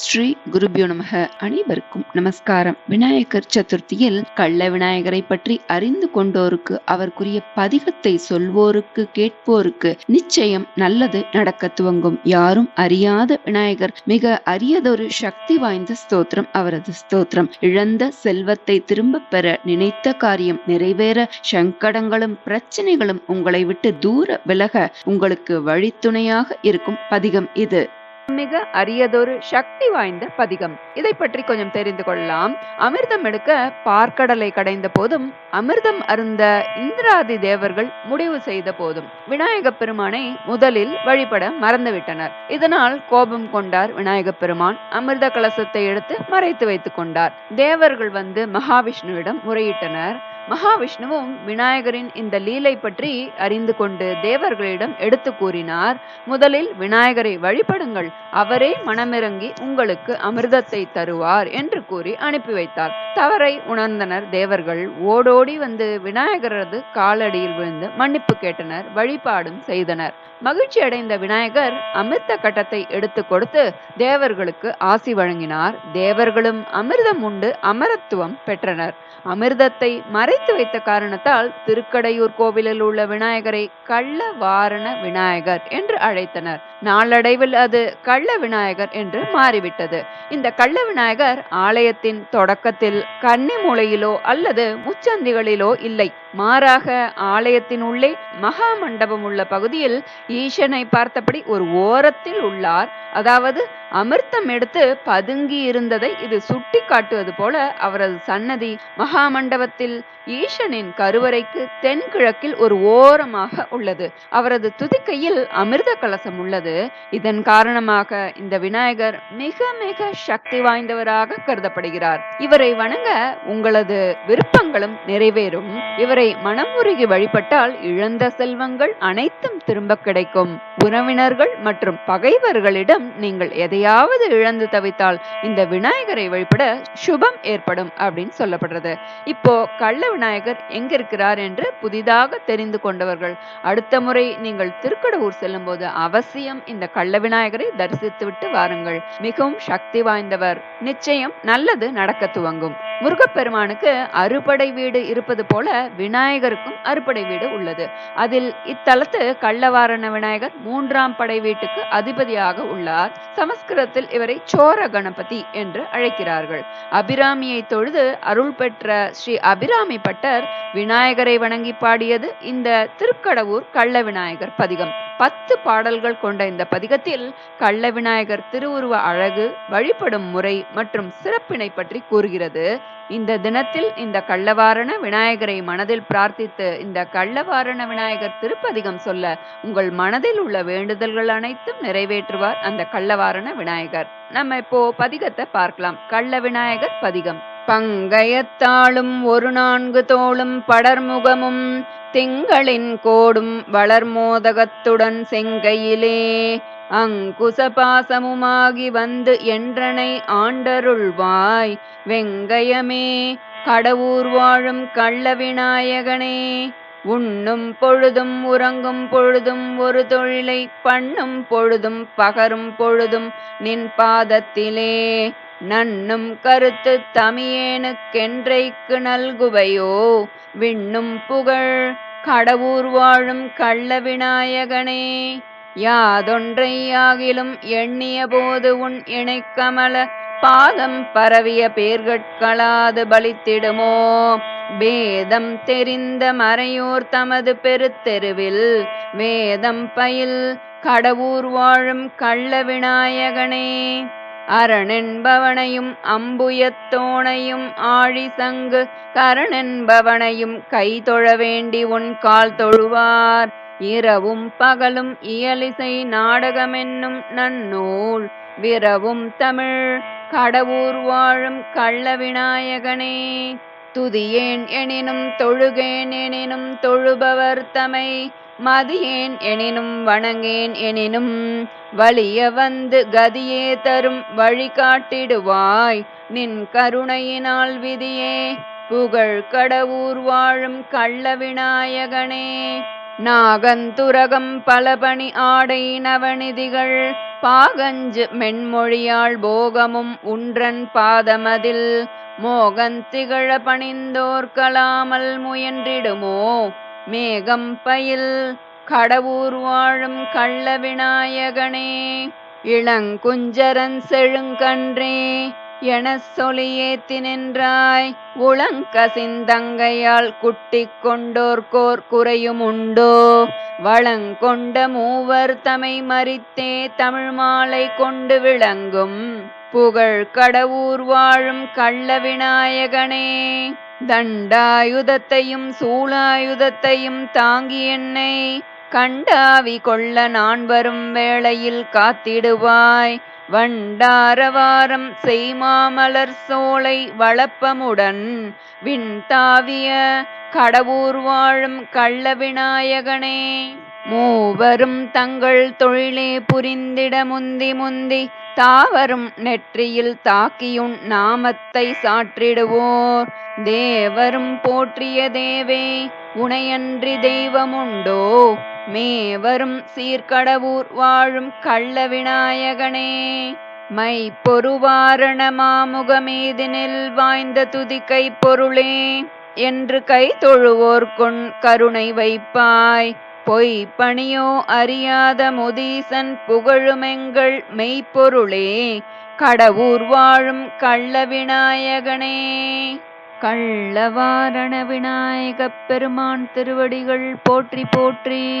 ஸ்ரீ குருபியோ நமக. அனைவருக்கும் நமஸ்காரம். விநாயகர் சதுர்த்தியில் கள்ள விநாயகரை பற்றி அறிந்து கொண்டோருக்கு அவருக்குரிய பதிகத்தை சொல்வோருக்கு கேட்போருக்கு நிச்சயம் நல்லது நடக்க துவங்கும். யாரும் அறியாத விநாயகர் மிக அரியதொரு சக்தி வாய்ந்த ஸ்தோத்திரம் அவரது ஸ்தோத்திரம். இழந்த செல்வத்தை திரும்ப பெற நினைத்த காரியம் நிறைவேற சங்கடங்களும் பிரச்சனைகளும் உங்களை விட்டு தூர விலக உங்களுக்கு வழித்துணையாக இருக்கும் பதிகம் இது. மிக அரியதொரு சக்தி வாய்ந்த பதிகம். இதை பற்றி கொஞ்சம் தெரிந்து கொள்ளலாம். அமிர்தம் எடுக்க பார்க்கடலை கடைந்த போதும் அமிர்தம் அருந்த இந்திராதி தேவர்கள் முடிவு செய்த போதும் விநாயக பெருமானை முதலில் வழிபட மறந்துவிட்டனர். இதனால் கோபம் கொண்டார் விநாயக பெருமான். அமிர்த கலசத்தை எடுத்து மறைத்து வைத்துக் கொண்டார். தேவர்கள் வந்து மகாவிஷ்ணுவிடம் முறையிட்டனர். மகாவிஷ்ணுவும் விநாயகரின் இந்த லீலை பற்றி அறிந்து கொண்டு தேவர்களிடம் எடுத்து கூறினார். முதலில் விநாயகரை வழிபடுங்கள். அவரே மனமிறங்கி உங்களுக்கு அமிர்தத்தை தருவார் என்று கூறி அனுப்பி வைத்தார். தவறை உணர்ந்தனர் தேவர்கள். ஓடோடி வந்து விநாயகரது காலடியில் விழுந்து மன்னிப்பு கேட்டனர் வழிபாடும் செய்தனர். மகிழ்ச்சி அடைந்த விநாயகர் அமிர்த கட்டத்தை எடுத்து கொடுத்து தேவர்களுக்கு ஆசி வழங்கினார். தேவர்களும் அமிர்தம் உண்டு அமரத்துவம் பெற்றனர். அமிர்தத்தை மறைத்து வைத்த காரணத்தால் திருக்கடையூர் கோவிலில் உள்ள விநாயகரை கள்ள வாரண விநாயகர் என்று அழைத்தனர். நாளடைவில் அது கள்ள விநாயகர் என்று மாறிவிட்டது. இந்த கள்ள விநாயகர் ஆலயத்தின் தொடக்கத்தில் கன்னி மூலையிலோ அல்லது முச்சந்திகளிலோ இல்லை. மாறாக ஆலயத்தின் உள்ளே மகா மண்டபம் உள்ள பகுதியில் ஈசனை பார்த்தபடி ஒரு ஓரத்தில் உள்ளார். அதாவது அமிர்தம் எடுத்து பதுங்கி இருந்ததை இது சுட்டி காட்டுவது போல அவரது சன்னதி மகா மண்டபத்தில் ஈசனின் கருவறைக்கு தென்கிழக்கில் ஒரு ஓரமாக உள்ளது. அவரது துதிக்கையில் அமிர்த கலசம் உள்ளது. இதன் காரணமாக இந்த விநாயகர் மிக மிக சக்தி வாய்ந்தவராக கருதப்படுகிறார். இவரை வணங்க உங்களது விருப்பங்களும் நிறைவேறும். இவரை மனமுருகி வழிபட்டால் இழந்த செல்வங்கள் அனைத்தும் திரும்ப கிடைக்கும். உறவினர்கள் மற்றும் பகைவர்களிடம் நீங்கள் எதையாவது இழந்து தவித்தால் இந்த விநாயகரை வழிபட சுபம் ஏற்படும் அப்படின்னு சொல்லப்படுறது. இப்போ கள்ள விநாயகர் எங்க இருக்கிறார் என்று புதிதாக தெரிந்து கொண்டவர்கள் அடுத்த முறை நீங்கள் திருக்கடவுர் செல்லும் போது அவசியம் இந்த கள்ள விநாயகரை தரிசித்து விட்டு வாருங்கள். மிகவும் சக்தி வாய்ந்தவர். நிச்சயம் நல்லது நடக்க துவங்கும். முருகப்பெருமானுக்கு அறுபடை வீடு இருப்பது போல விநாயகருக்கும் அறுபடை வீடு உள்ளது. அதில் இத்தலத்து கள்ளவாரண விநாயகர் மூன்றாம் படை வீட்டுக்கு அதிபதியாக உள்ளார். சமஸ்கிருதத்தில் இவரை சோர கணபதி என்று அழைக்கிறார்கள். அபிராமியை தொழுது அருள் பெற்ற ஸ்ரீ அபிராமி பட்டர் விநாயகரை வணங்கி பாடியது இந்த திருக்கடவூர் கள்ள விநாயகர் பதிகம். பத்து பாடல்கள் கொண்ட இந்த பதிகத்தில் கள்ள விநாயகர் திருவுருவ அழகு வழிபடும் முறை மற்றும் சிறப்பினை பற்றி கூறுகிறது. இந்த தினத்தில் இந்த கள்ளவாரண விநாயகரை மனதில் பிரார்த்தித்து இந்த கள்ளவாரண விநாயகர் திருப்பதிகம் சொல்ல உங்கள் மனதில் உள்ள வேண்டுதல்கள் அனைத்தும் நிறைவேற்றுவார் அந்த கள்ளவாரண விநாயகர். நம்ம இப்போ பதிகத்தை பார்க்கலாம். கள்ள விநாயகர் பதிகம். பங்கயத்தாளும் ஒரு நான்கு தோளும் படர்முகமும் திங்களின் கோடும் வளர்மோதகத்துடன் செங்கையிலே அங்குசபாசமுமாகி வந்து என்றனை ஆண்டருள்வாய். வெங்கயமே கடவுர் வாழும் கள்ள விநாயகனே உண்ணும் பொழுதும் உறங்கும் பொழுதும் ஒரு தொழிலை பண்ணும் பொழுதும் பகரும் பொழுதும் நின் பாதத்திலே. நன்னும் கருத்து தமியேனுக்கென்றைக்கு நல்குவையோ? விண்ணும் புகழ் கடவுர் வாழும் கள்ள விநாயகனே. யாதொன்றையாகிலும் எண்ணிய போது உன் இணைக்கமல பாதம் பரவிய பேர்கட்களாது பலித்திடுமோ? வேதம் தெரிந்த மறையோர் தமது பெருத்தெருவில் வேதம் பயில் கடவுர் வாழும் கள்ள விநாயகனே. அரணென்பவனையும் அம்புயத்தோனையும் ஆழி சங்கு கரணென்பவனையும் கை தொழ வேண்டி உன் கால் தொழுவார். இரவும் பகலும் இயலிசை நாடகமென்னும் நன்னூல் விரவும் தமிழ் கடவுர் வாழும் கள்ள விநாயகனே துதியேன் எனினும் தொழுகேன் எனினும் தொழுபவர் தமை மதியேன் எனினும் வணங்கேன் எனினும் வலிய வந்து கதியே தரும் வழிகாட்டிடுவாய் நின் கருணையினால் விதியே புகழ் கடவுர் வாழும் கள்ள விநாயகனே. நாகந்துரகம் பலபணி ஆடை நவநிதிகள் பாகஞ்சு மென்மொழியாள் போகமும் உன்றன் பாதமதில். மோகந்திகழ பணிந்தோர் கலாமல் முயன்றிடுமோ மேகம் பயில் கடவுர் வாழும் கள்ள விநாயகனே இளங்குஞ்சரன் செழுங்கன்றே எனச் சொலியேத்தி நின்றாய். உளங்கசிந்தங்கையால் குட்டிக் கொண்டோர்கோர் குறையுமுண்டோ? வளங்கொண்ட மூவர் தமை மறித்தே தமிழ் மாலை கொண்டு விளங்கும். புகழ் கடவுர் வாழும் கள்ள விநாயகனே தண்டாயுதத்தையும் சூளாயுதத்தையும் தாங்கி என்னை கண்டாவி கொள்ள நான் வரும் வேளையில் காத்திடுவாய். வண்டாரவாரம் செய்மாமலர் சோலை வளப்பமுடன் விண்தாவிய கடவுர் வாழும் கள்ள விநாயகனே. மூவரும் தங்கள் தொழிலே புரிந்திட முந்தி முந்தி தாவரும் நெற்றியில் தாக்கியுன் நாமத்தை சாற்றிடுவோர். தேவரும் போற்றிய தேவே உனையன்றி தெய்வமுண்டோ. மேவரும் சீர்கடவூர் வாழும் கள்ள விநாயகனே. மை பொறுவாரண மாமுகமீதினில் வாய்ந்த துதிக்கை பொருளே என்று கை தொழுவோர் கொண் கருணை வைப்பாய். பொய் பணியோ அறியாத முதீசன் புகழுமெங்கள் மெய்ப்பொருளே கடவுர் வாழும் கள்ள விநாயகனே. கள்ளவாரண விநாயகப் பெருமான் திருவடிகள் போற்றி போற்றி.